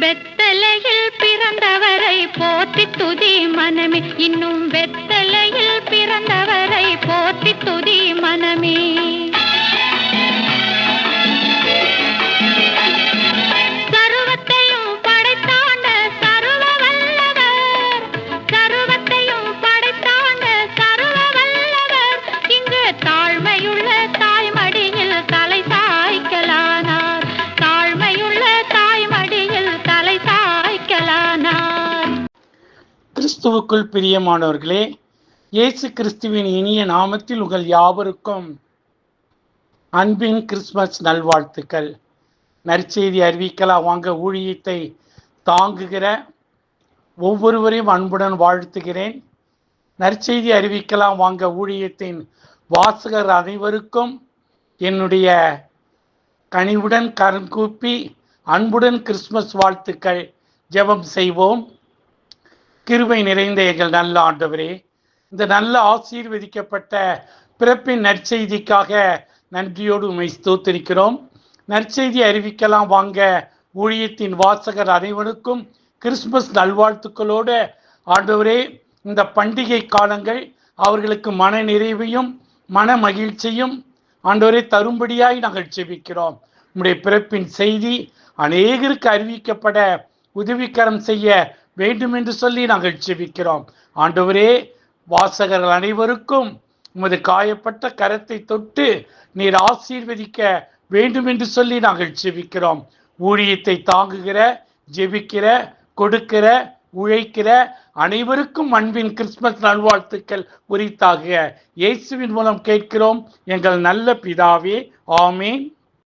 வெத்தலையில் பிறந்தவரை போற்றி துதி மனமே. இன்னும் வெத்தலையில் பிறந்தவரை போற்றி துதி மனமே. கிறிஸ்துவுக்குள் பிரியமானவர்களே இயேசு கிறிஸ்துவின் இனிய நாமத்தில் உங்கள் யாவருக்கும் அன்பின் கிறிஸ்மஸ் நல்வாழ்த்துக்கள். நற்செய்தி அறிவிக்கலாம். வாங்க ஊழியத்தை தாங்குகிற ஒவ்வொருவரையும் அன்புடன் வாழ்த்துகிறேன். நற்செய்தி அறிவிக்கலாம். வாங்க ஊழியத்தின் வாசகர் அனைவருக்கும் என்னுடைய கனிவுடன் கரங்கூப்பி அன்புடன் கிறிஸ்மஸ் வாழ்த்துக்கள். ஜெபம் செய்வோம். கிருபை நிறைந்த எங்கள் நல்ல ஆண்டவரே இந்த நல்ல ஆசீர்வதிக்கப்பட்ட பிறப்பின் நற்செய்திக்காக நன்றியோடு உண்மை ஸ்தோத்திருக்கிறோம். நற்செய்தி அறிவிக்கலாம் வாங்க. ஊழியத்தின் வாசகர் அனைவருக்கும் கிறிஸ்துமஸ் நல்வாழ்த்துக்களோடு ஆண்டவரே இந்த பண்டிகை காலங்கள் அவர்களுக்கு மன நிறைவையும் மன மகிழ்ச்சியும் ஆண்டவரே தரும்படியாய் நாங்கள் செபிக்கிறோம் உம்முடைய பிறப்பின் செய்தி அநேகருக்கு அறிவிக்கப்பட உதவிக்கரம் செய்ய வேண்டும் என்று சொல்லி நாங்கள் செபிக்கிறோம் ஆண்டவரே வாசகர்கள் அனைவருக்கும் உமது காயப்பட்ட கரத்தை தொட்டு நீர் ஆசீர்வதிக்க வேண்டும் என்று சொல்லி நாங்கள் செபிக்கிறோம் ஊழியத்தை தாங்குகிற ஜெபிக்கிற கொடுக்கிற உழைக்கிற அனைவருக்கும் அன்பின் கிறிஸ்மஸ் நல்வாழ்த்துக்கள் உரித்தாக இயேசுவின் மூலம் கேட்கிறோம். எங்கள் நல்ல பிதாவே ஆமேன்.